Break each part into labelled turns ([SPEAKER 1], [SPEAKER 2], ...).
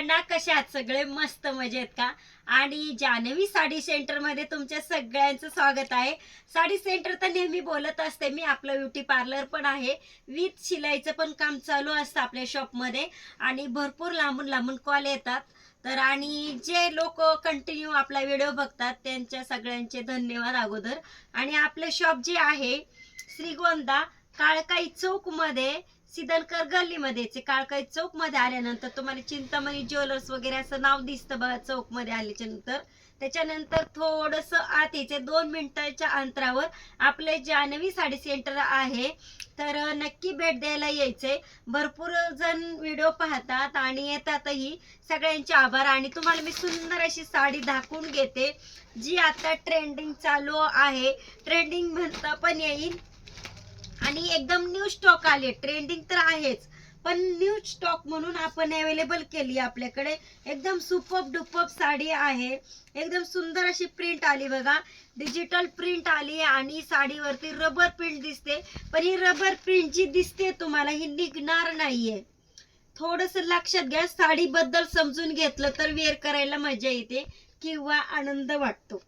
[SPEAKER 1] सर्वांना कशा सगळे मस्त मजेत का? आणि जान्हवी साडी सेंटरमध्ये तुमच्या सगळ्यांचं स्वागत आहे. साडी सेंटर तर नेहमी बोलत असते मी आपलं ब्युटी पार्लर पण आहे. विथ शिलाईचं पण काम चालू असतं आपल्या शॉपमध्ये. आणि भरपूर लांबून लांबून कॉल येतात. तर आणि जे लोक कंटिन्यू आपला व्हिडिओ बघतात त्यांच्या सगळ्यांचे धन्यवाद अगोदर. आणि आपलं शॉप जे आहे श्रीगोंदा काळकाई चौक सिदलकर गल्लीमध्येच काळकाई चौकमध्ये आल्यानंतर तुम्हाला चिंतामणी ज्वेलर्स वगैरे असं नाव दिसतं बघा चौकमध्ये आल्याच्यानंतर त्याच्यानंतर थोडस आत याचे दोन मिनिटाच्या अंतरावर आपले जानवी साडी सेंटर आहे. तर नक्की भेट द्यायला यायचंय. भरपूर जण व्हिडिओ पाहतात आणि येतातही. सगळ्यांचे आभार आणि तुम्हाला मी सुंदर अशी साडी दाखवून घेते जी आता ट्रेंडिंग चालू आहे. ट्रेंडिंग म्हणता पण येईल. आणि एकदम न्यू स्टॉक आले ट्रेंडिंग तर आहेच. पण न्यू स्टॉक म्हणून आपण अवेलेबल केली आपल्याकडे. एकदम सुपप डुपप साडी आहे. एकदम सुंदर अशी प्रिंट आली बघा. डिजिटल प्रिंट आली आणि साडीवरती रबर प्रिंट दिसते. पण ही रबर प्रिंट जी दिसते तुम्हाला ही निघणार नाहीये. थोडस लक्षात घ्या साडीबद्दल समजून घेतलं तर वेअर करायला मजा येते किंवा आनंद वाटतो.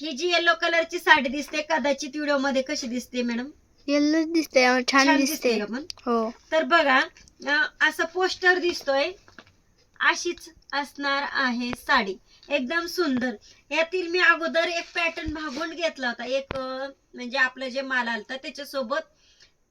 [SPEAKER 1] ही जी येलो कलरची साडी दिसते कदाचित व्हिडिओमध्ये कशी दिसते मॅडम
[SPEAKER 2] येल्लो दिसते छान दिसते.
[SPEAKER 1] का पण?
[SPEAKER 2] हो.
[SPEAKER 1] तर बघा अं, असं पोस्टर दिसतोय. अशीच असणार आहे साडी. एकदम सुंदर. यातील मी अगोदर एक पॅटर्न भागून घेतला होता. एक अं, म्हणजे आपलं जे माल आलता त्याच्यासोबत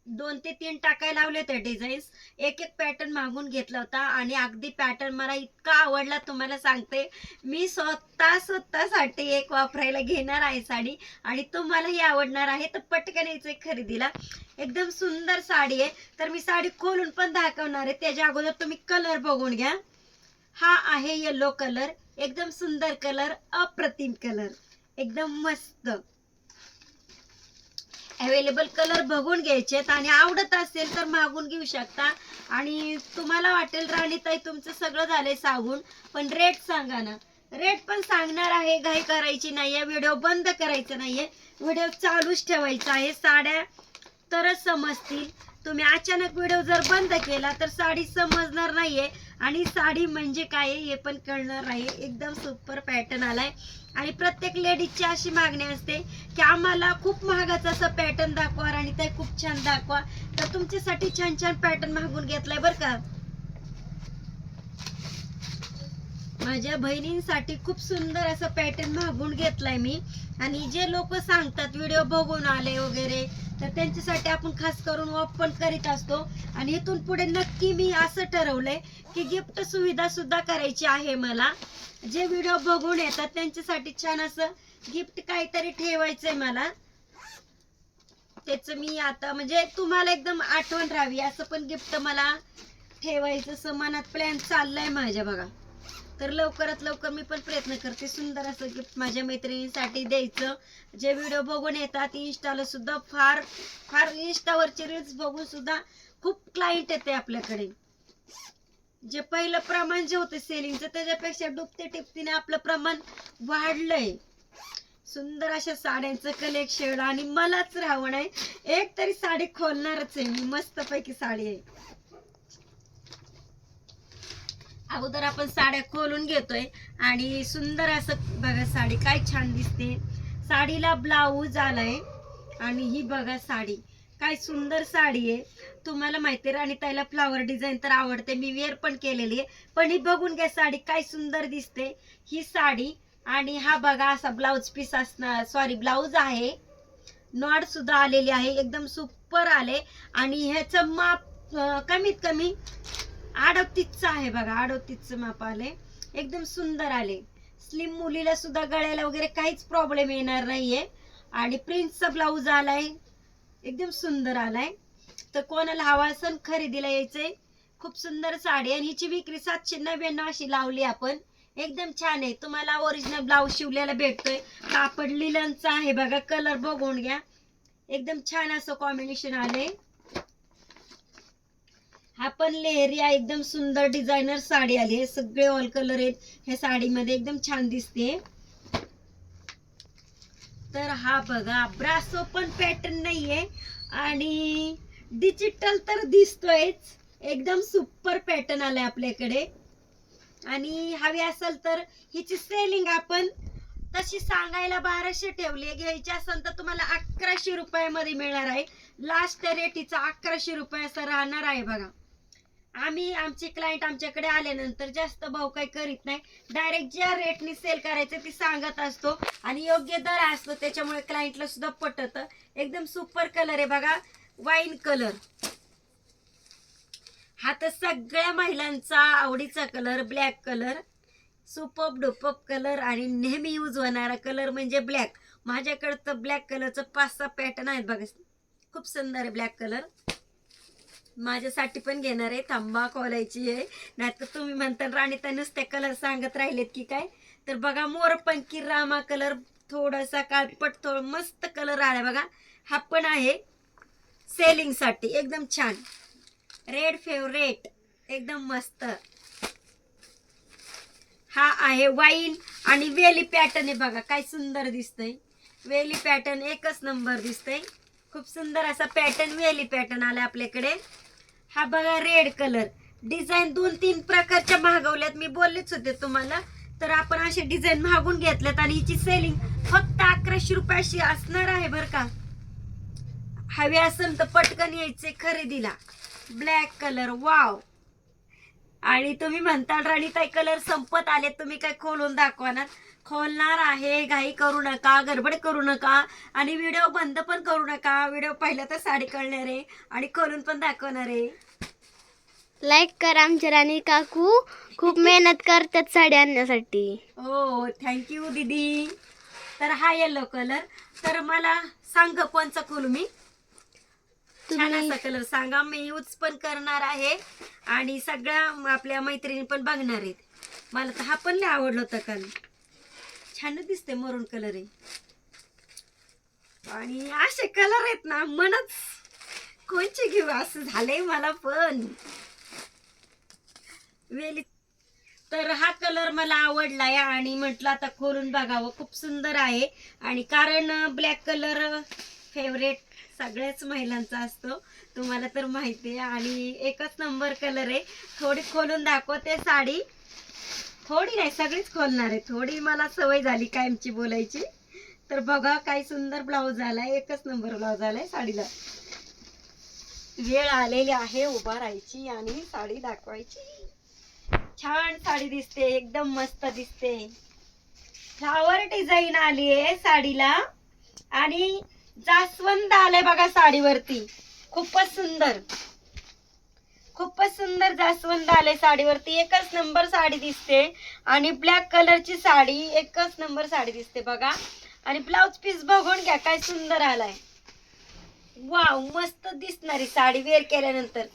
[SPEAKER 1] दोन ते तीन टाकायला लावले होते डिझाईन्स एक एक पॅटर्न मागून घेतला होता आणि अगदी पॅटर्न मला इतका आवडला तुम्हाला सांगते. मी स्वतः स्वतःसाठी एक वापरायला घेणार आहे साडी आणि तुम्हालाही आवडणार आहे. तर पटकन यायचं खरेदीला. एकदम सुंदर साडी आहे. तर मी साडी खोलून पण दाखवणार आहे. त्याच्या अगोदर तुम्ही कलर बघून घ्या. हा आहे येलो कलर एकदम सुंदर कलर अप्रतिम कलर एकदम मस्त. अवेलेबल कलर बघून घ्यायचेत आणि आवडत असेल तर मागून घेऊ शकता. आणि तुम्हाला वाटेल राणीताई तुमचं सगळं झालंय साबून पण रेट सांगा ना. रेट पण सांगणार आहे घाई करायची नाहीये व्हिडिओ बंद करायचा नाहीये. व्हिडिओ चालूच ठेवायचा आहे. साड्या तरच समजतील. तुम्ही अचानक व्हिडिओ जर बंद केला तर साडी समजणार नाहीये. आणि साडी म्हणजे काय हे पण कळणार नाही. एकदम सुपर पॅटर्न आलाय. आणि प्रत्येक लेडीजची अशी मागणी असते की आम्हाला खूप महागाचा असं पॅटर्न दाखवा आणि ते खूप छान दाखवा. तर तुमच्यासाठी छान छान पॅटर्न मागून घेतलाय बरं का? माझ्या बहिणींसाठी खूप सुंदर असं पॅटर्न मागून घेतलाय मी. आणि जे लोक सांगतात व्हिडिओ बघून आले वगैरे. तर त्यांच्यासाठी आपण खास करून ऑफ पण करीत असतो. आणि इथून पुढे नक्की मी असं ठरवलंय की गिफ्ट सुविधा सुद्धा करायची आहे मला. जे व्हिडिओ बघून येतात त्यांच्यासाठी छान असं गिफ्ट काहीतरी ठेवायचंय मला. त्याच मी आता म्हणजे तुम्हाला एकदम आठवण राहावी असं पण गिफ्ट मला ठेवायचं असं मनात प्लॅन चाललाय माझ्या बघा. तर लवकरात लवकर मी पण प्रयत्न करते सुंदर असं गिफ्ट माझ्या मैत्रिणीसाठी द्यायचं. जे व्हिडिओ बघून येतात इन्स्टाला सुद्धा फार फार इन्स्टावरचे रील्स बघून सुद्धा खूप क्लायंट येते आपल्याकडे. जे पहिलं प्रमाण जे होतं सेलिंगचं त्याच्यापेक्षा डुबते टिपतीने आपलं प्रमाण वाढलंय. सुंदर अशा साड्यांचं कलेक्शन आणि मलाच रावण आहे एक तरी साडी खोलणारच आहे मी मस्त पैकी साडी आहे. अगोदर आपण साड्या खोलून घेतोय आणि सुंदर असं बघा साडी काय छान दिसते. साडीला ब्लाऊज आलाय आणि ही बघा साडी. काय सुंदर साडी आहे. तुम्हाला माहिती आहे आणि त्याला फ्लावर डिझाईन तर आवडते. मी वेअर पण केलेली आहे. पण ही बघून घ्या साडी काय सुंदर दिसते. ही साडी आणि हा बघा असा ब्लाऊज पीस असणार सॉरी ब्लाऊज आहे. नॉड सुद्धा आलेली आहे. एकदम सुपर आले. आणि ह्याचं माप कमीत कमी अडतीसचं आहे बघा अडतीसचं माप आले एकदम सुंदर आले. स्लिम मुलीला सुद्धा गळ्याला वगैरे काहीच प्रॉब्लेम येणार नाहीये. आणि प्रिन्सचा ब्लाऊज आलाय. एकदम सुंदर आलाय. तर कोणाला हवा असेल खरेदीला यायचंय. खूप सुंदर साडी आणि हिची विक्री सातशे नव्याण्णव अशी लावली आपण. एकदम छान आहे. तुम्हाला ओरिजिनल ब्लाऊज शिवलेला भेटतोय. कापड लिलनचा आहे बघा. कलर बघून घ्या. एकदम छान असं कॉम्बिनेशन आलंय. हा पण लेहरिया एकदम सुंदर डिझायनर साडी आली आहे. सगळे ऑल कलर आहेत. ह्या साडीमध्ये एकदम छान दिसते. तर हा बघा ब्रासो पण पॅटर्न नाहीये. आणि डिजिटल तर दिसतोयच. एकदम सुपर पॅटर्न आलाय आपल्याकडे. आणि हवी असेल तर हिची सेलिंग आपण तशी सांगायला बाराशे ठेवली घ्यायची असेल तर तुम्हाला अकराशे रुपयामध्ये मिळणार आहे. लास्ट रेट हिचा अकराशे रुपये असं राहणार आहे बघा. आम्ही आमचे क्लायंट आमच्याकडे आल्यानंतर जास्त भाव काही करीत नाही. डायरेक्ट ज्या रेटनी सेल करायचं ती सांगत असतो आणि योग्य दर असतो त्याच्यामुळे क्लायंटला सुद्धा पटत. एकदम सुपर कलर आहे बघा वाईन कलर हा तर सगळ्या महिलांचा आवडीचा colour black colour super duper colour आणि नेहमी यूज होणारा कलर म्हणजे ब्लॅक माझ्याकडं तर ब्लॅक कलरचं पाच सहा पॅटर्न आहेत बघा. खूप सुंदर आहे ब्लॅक कलर माझ्यासाठी पण घेणार आहे थांबा खोलायची आहे. नाहीतर तुम्ही म्हणता राणी तर नुसते कलर सांगत राहिलेत की काय? तर बघा मोरपंकी रामा कलर थोडासा काळपट थोडं मस्त कलर आला बघा. हा पण आहे सेलिंगसाठी एकदम छान. रेड फेवरेट एकदम मस्त. हा आहे वाईन आणि वेली पॅटर्न आहे बघा काय सुंदर दिसतंय. वेली पॅटर्न एकच नंबर दिसतंय. खूप सुंदर असा पॅटर्न वेली पॅटर्न आला आपल्याकडे. हा बघा रेड कलर डिझाईन दोन तीन प्रकारच्या मागवल्यात मी बोललेच होते तुम्हाला. तर आपण असे डिझाईन मागून घेतल्यात आणि हिची सेलिंग फक्त अकराशे रुपयाशी असणार आहे बरं का. हवे असेल तर पटकन यायचे खरेदीला. ब्लॅक कलर वाव आणि तुम्ही म्हणताल राणीताई कलर संपत आले तुम्ही काय खोलून दाखवणार खोलणार आहे. घाई करू नका. गडबड करू नका. आणि व्हिडिओ बंद पण करू नका. व्हिडिओ पाहिला तर साडी कळणार आहे. आणि खोलून पण दाखवणार आहे.
[SPEAKER 2] लाईक करा आमच्या राणी काकू. खूप मेहनत करतात साडी आणण्यासाठी.
[SPEAKER 1] हो थँक्यू दीदी. तर हा येलो कलर तर मला सांग कोणचा खोलू मी? छान असा कलर सांगा. मी यूज पण करणार आहे. आणि सगळ्या आपल्या मैत्रिणी पण बघणार आहेत. मला तर हा पण लय आवडला होता काल छान दिसते मरून कलर आहे आणि असे कलर आहेत ना मनच कोणचे घेऊ? असं झालंय मला पण. वेली तर हा कलर मला आवडलाय आणि म्हटलं आता खोलून बघावं. खूप सुंदर आहे. आणि कारण ब्लॅक कलर फेवरेट सगळ्याच महिलांचा असतो. तुम्हाला तर माहिती आहे. आणि एकच नंबर कलर आहे. थोडी खोलून दाखवते साडी. थोडी नाही सगळीच खोलणार आहे. थोडी मला सवय झाली कायमची बोलायची. तर बघा काय सुंदर ब्लाऊज आलाय. एकच नंबर ब्लाऊज आलाय साडीला. वेळ आलेली आहे उभा राहायची आणि साडी दाखवायची. छान साडी दिसते एकदम मस्त दिसते. फ्लावर डिझाईन आली आहे साडीला. आणि जास्वंद आलंय बघा साडीवरती. खूपच सुंदर. खूपच सुंदर जास्वंद आले साडीवरती. एकच नंबर साडी दिसते. आणि ब्लॅक कलरची साडी एकच नंबर साडी दिसते बघा. आणि ब्लाउज पीस बघून घ्या काय सुंदर आलाय. वाव मस्त दिसणारी साडी वेअर केल्यानंतर.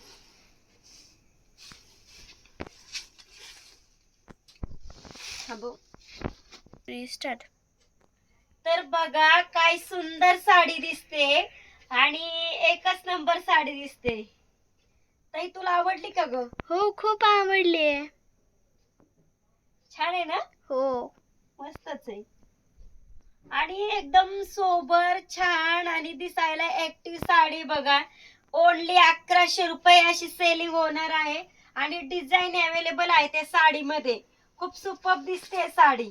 [SPEAKER 1] थांबव.
[SPEAKER 2] स्टार्ट
[SPEAKER 1] तर बघा काय सुंदर साडी दिसते. आणि एकच नंबर साडी दिसते. ताई तुला आवडली का ग?
[SPEAKER 2] हो खूप आवडली
[SPEAKER 1] छान आहे ना?
[SPEAKER 2] हो.
[SPEAKER 1] मस्तच आहे. आणि एकदम सोबर छान आणि दिसायला ऍक्टिव्ह साडी बघा. ओनली अकराशे रुपये अशी सेलिंग होणार आहे. आणि डिझाईन अवेलेबल आहे त्या साडीमध्ये. खूप सुपर दिसते साडी.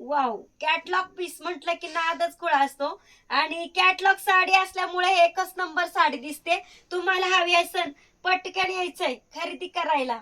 [SPEAKER 1] वाव कॅटलॉग पीस म्हटलं की नादच खुळा असतो. आणि कॅटलॉग साडी असल्यामुळे एकच नंबर साडी दिसते. तुम्हाला हवी असेल पटकन यायचंय खरेदी करायला.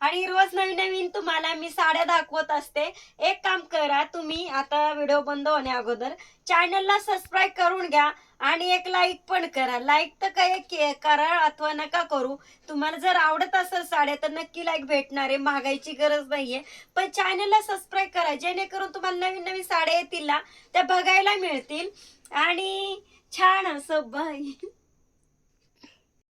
[SPEAKER 1] आणि रोज नवीन नवीन तुम्हाला मी साड्या दाखवत असते. एक काम करा तुम्ही आता व्हिडिओ बंद होण्या अगोदर चॅनलला सबस्क्राईब करून घ्या. आणि एक लाईक पण करा. लाईक तर काय के- करा अथवा नका करू. तुम्हाला जर आवडत असेल साड्या तर नक्की लाईक भेटणार आहे. मागायची गरज नाहीये. पण चॅनलला सबस्क्राईब करा. जेणेकरून तुम्हाला नवीन नवीन साड्या येतील ना त्या बघायला मिळतील. आणि छान असं बाई